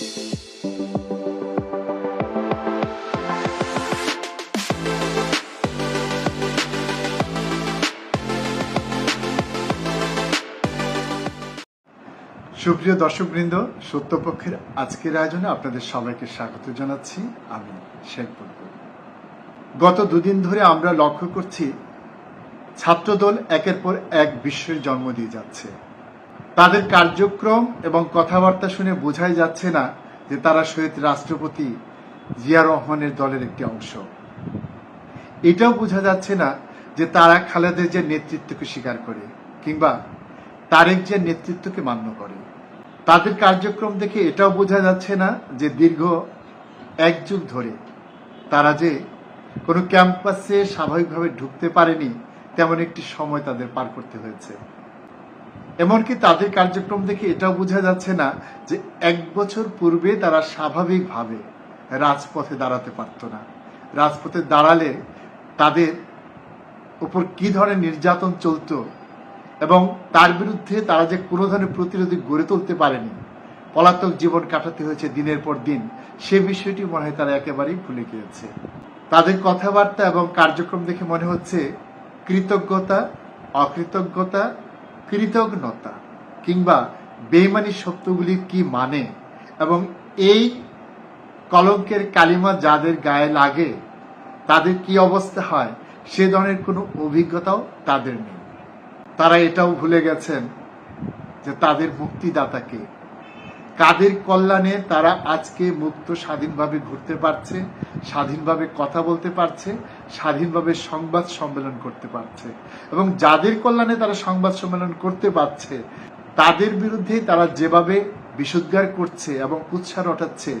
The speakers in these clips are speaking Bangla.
সুপ্রিয় দর্শকবৃন্দ, সত্যপক্ষের আজকের আয়োজনে আপনাদের সবাইকে স্বাগত জানাচ্ছি। আমি শেখ বুলবুল গত দুদিন ধরে আমরা লক্ষ্য করছি, ছাত্রদল একের পর এক বিশ্বের জন্ম দিয়ে যাচ্ছে। তাদের কার্যক্রম এবং কথাবার্তা শুনে বোঝাই যাচ্ছে না যে তারা শহীদ রাষ্ট্রপতি জিয়া রহমানের দলের একটি অংশ। এটাও বোঝা যাচ্ছে না যে তারা খালেদের যে নেতৃত্বকে স্বীকার করে কিংবা তারেক যে নেতৃত্বকে মান্য করে। তাদের কার্যক্রম দেখে এটাও বোঝা যাচ্ছে না যে দীর্ঘ এক যুগ ধরে তারা যে কোনো ক্যাম্পাসে স্বাভাবিকভাবে ঢুকতে পারেনি, তেমন একটি সময় তাদের পার করতে হয়েছে। এমনকি তাদের কার্যক্রম দেখে এটাও বোঝা যাচ্ছে না যে এক বছর পূর্বে তারা স্বাভাবিকভাবে রাজপথে দাঁড়াতে পারত না। রাজপথে দাঁড়ালে তাদের উপর কি ধরনের নির্যাতন চলতো এবং তার বিরুদ্ধে তারা যে কোনো ধরনের প্রতিরোধী গড়ে তুলতে পারেনি। পলাতক জীবন কাটাতে হয়েছে দিনের পর দিন। সে বিষয়টি মনে হয় তারা একেবারেই ভুলে গিয়েছে। তাদের কথাবার্তা এবং কার্যক্রম দেখে মনে হচ্ছে কৃতজ্ঞতা, অকৃতজ্ঞতা কৃতজ্ঞতা কিংবা বেইমানি শব্দগুলি কি মানে? এবং এই কলঙ্কের কালিমা যাদের গায়ে লাগে, তাদের কি অবস্থা হয়? সে ধরনের কোনো অভিজ্ঞতাও তাদের নেই। তারা এটাও ভুলে গেছেন যে তাদের মুক্তিদাতাকে। কাদের কল্যাণে তারা আজকে মুক্ত স্বাধীনভাবে ঘুরতে পারছে, স্বাধীনভাবে কথা বলতে পারছে স্বাধীনভাবে সংবাদ সম্মেলন করতে পারছে। এবং যাদের কল্যাণে তারা সংবাদ সম্মেলন করতে পারছে, তাদের বিরুদ্ধে তারা যেভাবে বিশুদ্ধার করছে এবং উৎসাহ রটাচ্ছে,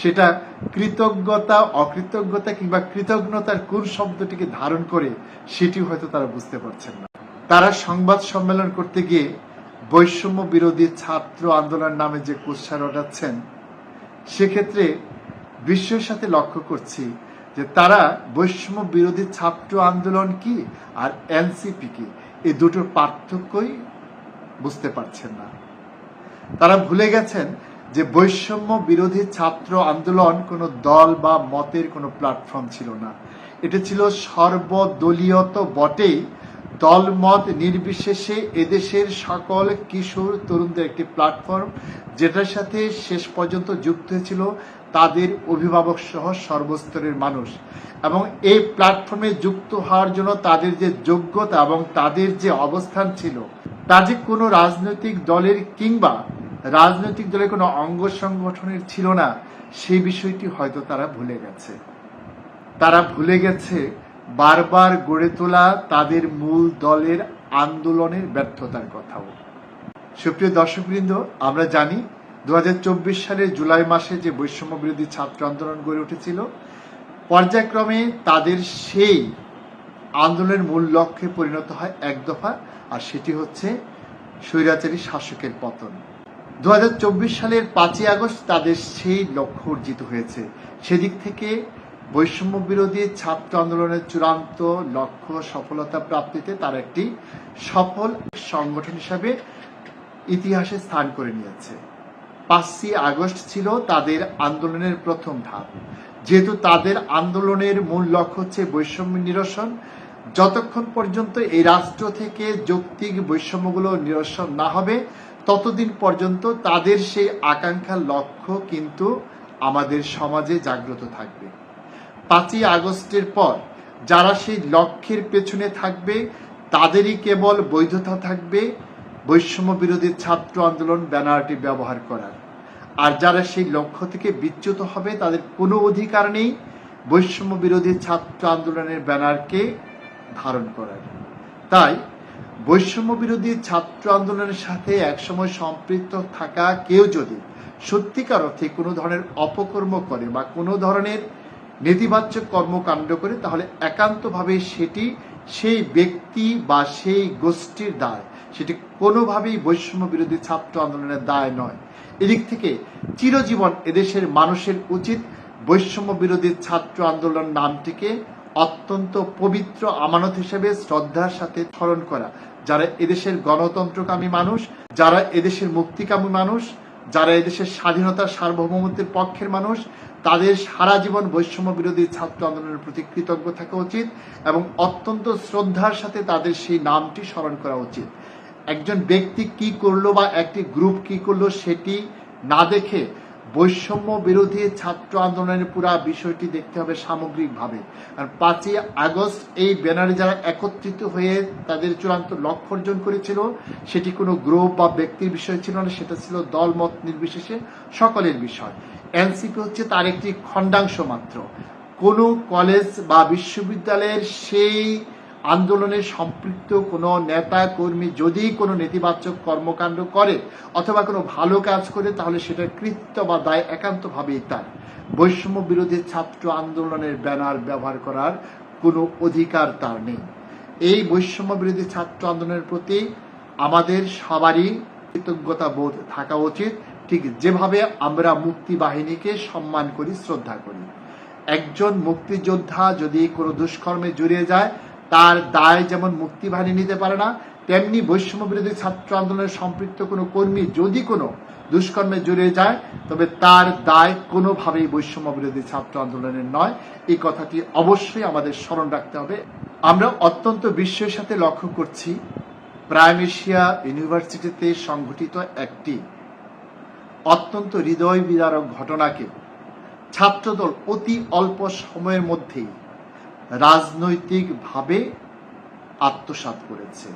সেটা কৃতজ্ঞতা, অকৃতজ্ঞতা কিংবা কৃতজ্ঞতার কোন শব্দটিকে ধারণ করে সেটি হয়তো তারা বুঝতে পারছেন না। তারা সংবাদ সম্মেলন করতে গিয়ে বৈষম্য বিরোধী ছাত্র আন্দোলন নামে যে কুৎসা রটাচ্ছেন, সেক্ষেত্রে বিশ্বের সাথে লক্ষ্য করছি যে তারা বৈষম্য বিরোধী ছাত্র আন্দোলন কি আর এনসিপি কি? এই দুটোর পার্থক্যই বুঝতে পারছেন না। তারা ভুলে গেছেন যে বৈষম্য বিরোধী ছাত্র আন্দোলন কোনো দল বা মতের কোনো প্ল্যাটফর্ম ছিল না। এটা ছিল সর্বদলীয় বটেই দলমত নির্বিশেষে এদেশের সকল কিশোর তরুণদের একটি প্ল্যাটফর্ম, যেটার সাথে শেষ পর্যন্ত যুক্ত হয়েছিল তাদের অভিভাবক সহ সর্বস্তরের মানুষ। এবং এই প্ল্যাটফর্মে যুক্ত হওয়ার জন্য তাদের যে যোগ্যতা এবং তাদের যে অবস্থান ছিল, তা যে কোনো রাজনৈতিক দলের কিংবা রাজনৈতিক দলের কোনো অঙ্গ সংগঠনের ছিল না, সেই বিষয়টি হয়তো তারা ভুলে গেছে। তারা ভুলে গেছে বারবার গড়ে তোলা তাদের মূল দলের আন্দোলনের ব্যর্থতার কথাও। সুপ্রিয় দর্শকবৃন্দ, আমরা জানি দু হাজার চব্বিশ সালের জুলাই মাসে যে বৈষম্য বিরোধী ছাত্র আন্দোলন গড়ে উঠেছিল, পর্যায়ক্রমে তাদের সেই আন্দোলনের মূল লক্ষ্যে পরিণত হয় এক দফা, আর সেটি হচ্ছে স্বৈরাচারী শাসকের পতন। দু হাজার চব্বিশ সালের পাঁচই আগস্ট তাদের সেই লক্ষ্য অর্জিত হয়েছে। সেদিক থেকে বৈষম্য বিরোধী ছাত্র আন্দোলনের চূড়ান্ত লক্ষ্য সফলতা প্রাপ্তিতে তার একটি সফল সংগঠন হিসাবে ইতিহাসে স্থান করে নিয়েছে। পাঁচই আগস্ট ছিল তাদের আন্দোলনের প্রথম ধাপ। যেহেতু তাদের আন্দোলনের মূল লক্ষ্য হচ্ছে বৈষম্য নিরসন, যতক্ষণ পর্যন্ত এই রাষ্ট্র থেকে যৌক্তিক বৈষম্যগুলো নিরসন না হবে, ততদিন পর্যন্ত তাদের সেই আকাঙ্ক্ষার লক্ষ্য কিন্তু আমাদের সমাজে জাগ্রত থাকবে। পাঁচই আগস্টের পর যারা সেই লক্ষ্যের পেছনে থাকবে, তাদেরই কেবল বৈধতা থাকবে বৈষম্য বিরোধী ছাত্র আন্দোলন ব্যানারটি ব্যবহার করার। আর যারা সেই লক্ষ্য থেকে বিচ্যুত হবে, তাদের কোনো অধিকার নেই বৈষম্য বিরোধী ছাত্র আন্দোলনের ব্যানারকে ধারণ করার। তাই বৈষম্য বিরোধী ছাত্র আন্দোলনের সাথে একসময় সম্পৃক্ত থাকা কেউ যদি সত্যিকার অর্থে কোনো ধরনের অপকর্ম করে বা কোনো ধরনের নেতিবাচক কর্মকাণ্ড করে, তাহলে একান্তভাবে সেটি সেই ব্যক্তি বা সেই গোষ্ঠীর দায়। সেটি কোনোভাবেই বৈষম্য বিরোধী ছাত্র আন্দোলনের দায় নয়। এদিক থেকে চিরজীবন এদেশের মানুষের উচিত বৈষম্য বিরোধী ছাত্র আন্দোলন নামটিকে অত্যন্ত পবিত্র আমানত হিসেবে শ্রদ্ধার সাথে স্মরণ করা। যারা এদেশের গণতন্ত্রকামী মানুষ, যারা এদেশের মুক্তিকামী মানুষ, যারা এদেশের স্বাধীনতার সার্বভৌমত্বের পক্ষের মানুষ তাদের সারা জীবন বৈষম্য বিরোধী ছাত্র আন্দোলনের প্রতি কৃতজ্ঞ থাকা উচিত এবং অত্যন্ত শ্রদ্ধার সাথে তাদের সেই নামটি স্মরণ করা উচিত। একজন ব্যক্তি কি করল বা একটি গ্রুপ কি করল সেটি না দেখে বৈষম্য বিরোধী ছাত্র আন্দোলনের পুরা বিষয়টি দেখতে হবে সামগ্রিকভাবে। আর পাঁচই আগস্ট এই ব্যানারে যারা একত্রিত হয়ে তাদের চূড়ান্ত লক্ষ্য অর্জন করেছিল, সেটি কোনো গ্রুপ বা ব্যক্তির বিষয় ছিল না, সেটা ছিল দলমত নির্বিশেষে সকলের বিষয়। এনসিপি হচ্ছে তার একটি খণ্ডাংশ মাত্র। কোনো কলেজ বা বিশ্ববিদ্যালয়ের সেই আন্দোলনে সম্পৃক্ত কোনো নেতা, কর্মী যদি কোনো নেতিবাচক কর্মকাণ্ড করে অথবা কোনো ভালো কাজ করে, তাহলে সেটা কৃত্য বা দায় একান্তভাবেই তার। বৈষম্য বিরোধী ছাত্র আন্দোলনের ব্যানার ব্যবহার করার কোনো অধিকার তার নেই। এই বৈষম্য বিরোধী ছাত্র আন্দোলনের প্রতি আমাদের সবারই কৃতজ্ঞতা বোধ থাকা উচিত। ঠিক যেভাবে আমরা মুক্তি বাহিনীকে সম্মান করি, শ্রদ্ধা করি। একজন মুক্তিযোদ্ধা যদি কোনো দুষ্কর্মে জড়িয়ে যায় তার দায় যেমন মুক্তি বাহিনী নিতে পারে না, তেমনি বৈষম্য বিরোধী ছাত্র আন্দোলনের সম্পৃক্ত কোনো কর্মী যদি কোনো দুষ্কর্মে জড়িয়ে যায়, তবে তার দায় কোনোভাবেই বৈষম্য বিরোধী ছাত্র আন্দোলনের নয়। এই কথাটি অবশ্যই আমাদের স্মরণ রাখতে হবে। আমরা অত্যন্ত বিশ্বের সাথে লক্ষ্য করছি, প্রাইম এশিয়া ইউনিভার্সিটিতে সংঘটিত একটি অত্যন্ত হৃদয় বিদারক ঘটনাকে ছাত্রদল অতি অল্প সময়ের মধ্যেই রাজনৈতিকভাবে আত্মসাৎ করেছে।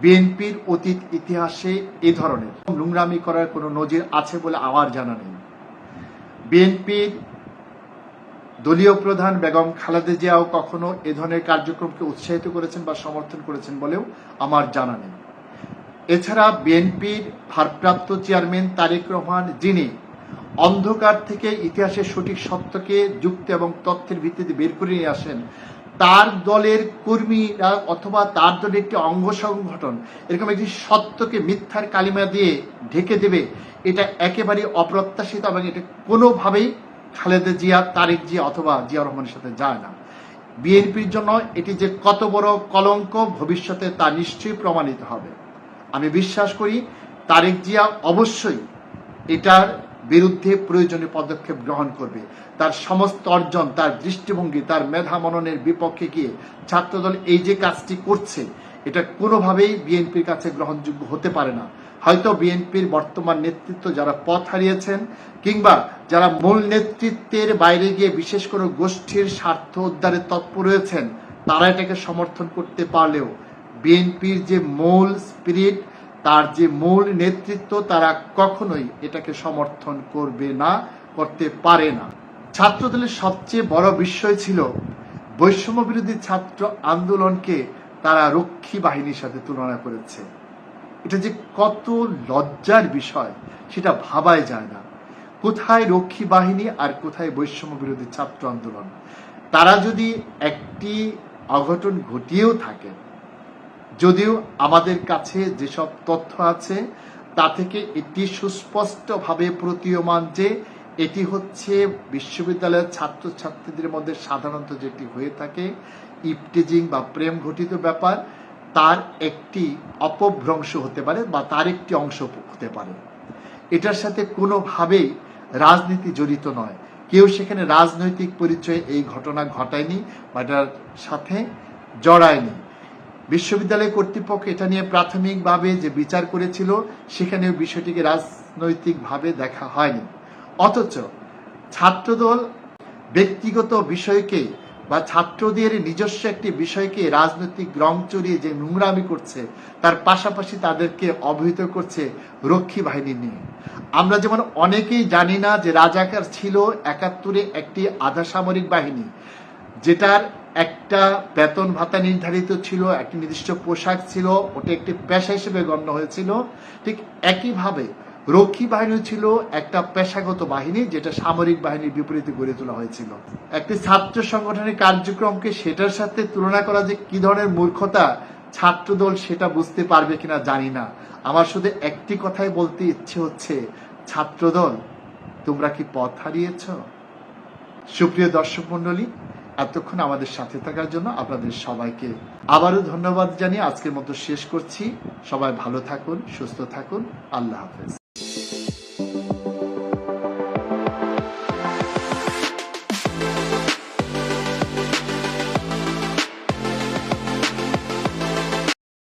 বিএনপির অতীত ইতিহাসে এ ধরনের নোংরামি করার কোনো নজির আছে বলে আমার জানা নেই। বিএনপির দলীয় প্রধান বেগম খালেদা জিয়াও কখনো এ ধরনের কার্যক্রমকে উৎসাহিত করেছেন বা সমর্থন করেছেন বলেও আমার জানা নেই। এছাড়া বিএনপির ভারপ্রাপ্ত চেয়ারম্যান তারেক রহমান, যিনি অন্ধকার থেকে ইতিহাসের সঠিক সত্যকে, যুক্তি এবং তথ্যের ভিত্তিতে বের করে নিয়ে আসেন। তার দলের কর্মীরা অথবা তার দলের একটি অঙ্গ সংগঠন, এরকম একটি সত্যকে মিথ্যার কালিমা দিয়ে ঢেকে দেবে, এটা একেবারে অপ্রত্যাশিত এবং এটা কোনোভাবেই খালেদা জিয়া, তারেক জিয়া অথবা জিয়া রহমানের সাথে যায় না। বিএনপির জন্য এটি যে কত বড় কলঙ্ক, ভবিষ্যতে তা নিশ্চয়ই প্রমাণিত হবে। আমি বিশ্বাস করি তারেক জিয়া অবশ্যই এটার বিরুদ্ধে প্রয়োজনীয় পদক্ষেপ গ্রহণ করবে। তার সমস্ত অর্জন, তার দৃষ্টিভঙ্গি, তার মেধা মননের বিপক্ষে গিয়ে ছাত্রদল এই যে কাজটি করছে, এটা কোনোভাবেই বিএনপির কাছে গ্রহণযোগ্য হতে পারে না। হয়তো বিএনপির বর্তমান নেতৃত্ব যারা পথ হারিয়েছেন কিংবা যারা মূল নেতৃত্বের বাইরে গিয়ে বিশেষ কোনো গোষ্ঠীর স্বার্থ উদ্ধারে তৎপর রয়েছেন, তারা এটাকে সমর্থন করতে পারলেও বিএনপির যে মূল স্পিরিট তার যে মূল নেতৃত্ব তারা কখনোই এটাকে সমর্থন করবে না, করতে পারে না। ছাত্রদলের সবচেয়ে বড় বিষয় ছিল বৈষম্য বিরোধী ছাত্র আন্দোলনকে তারা রক্ষী বাহিনীর সাথে তুলনা করেছে। এটা যে কত লজ্জার বিষয়, সেটা ভাবাই যায় না। কোথায় রক্ষী বাহিনী আর কোথায় বৈষম্য বিরোধী ছাত্র আন্দোলন? তারা যদি একটি অঘটন ঘটিয়েও থাকে যদিও আমাদের কাছে যেসব তথ্য আছে, তা থেকে এটি সুস্পষ্টভাবে প্রতীয়মান যে এটি হচ্ছে বিশ্ববিদ্যালয়ের ছাত্রছাত্রীদের মধ্যে সাধারণত যেটি হয়ে থাকে, ইপটিজিং বা প্রেম ঘটিত ব্যাপার, তার একটি অপভ্রংশ হতে পারে বা তার একটি অংশ হতে পারে। এটার সাথে কোনোভাবেই রাজনীতি জড়িত নয়। কেউ সেখানে রাজনৈতিক পরিচয়ে এই ঘটনা ঘটায়নি বা এটার সাথে জড়ায়নি। বিশ্ববিদ্যালয় কর্তৃপক্ষ এটা নিয়ে প্রাথমিকভাবে যে বিচার করেছিল, সেখানেও বিষয়টিকে রাজনৈতিকভাবে দেখা হয়নি। অথচ ছাত্রদল ব্যক্তিগত বিষয়কে বা ছাত্রদের নিজস্ব একটি বিষয়কে রাজনৈতিক রং চড়িয়ে যে নোংরামি করছে, তার পাশাপাশি তাদেরকে অবহিত করছে রক্ষী বাহিনী নিয়ে। আমরা যেমন অনেকেই জানি না যে রাজাকার ছিল একাত্তরে একটি আধা সামরিক বাহিনী, যেটার একটা বেতন ভাতা নির্ধারিত ছিল, একটি নির্দিষ্ট পোশাক ছিল, ওটা একটি পেশা হিসেবে গণ্য হয়েছিল। ঠিক একইভাবে রক্ষী বাহিনী ছিল, একটা পেশাগত বাহিনী যেটা সামরিক বাহিনীর বিপরীতে গড়ে তোলা হয়েছিল। একটি ছাত্র সংগঠনের কার্যক্রমকে সেটার সাথে তুলনা করা যে কি ধরনের মূর্খতা, ছাত্রদল সেটা বুঝতে পারবে কিনা জানি না। আমার শুধু একটি কথাই বলতে ইচ্ছে হচ্ছে, ছাত্রদল, তোমরা কি পথ হারিয়েছ? সুপ্রিয় দর্শক মন্ডলী এতক্ষণ আমাদের সাথে থাকার জন্য আপনাদের সবাইকে আবারও ধন্যবাদ জানিয়ে আজকের মতো শেষ করছি। সবাই ভালো থাকুন, সুস্থ থাকুন। আল্লাহ হাফেজ।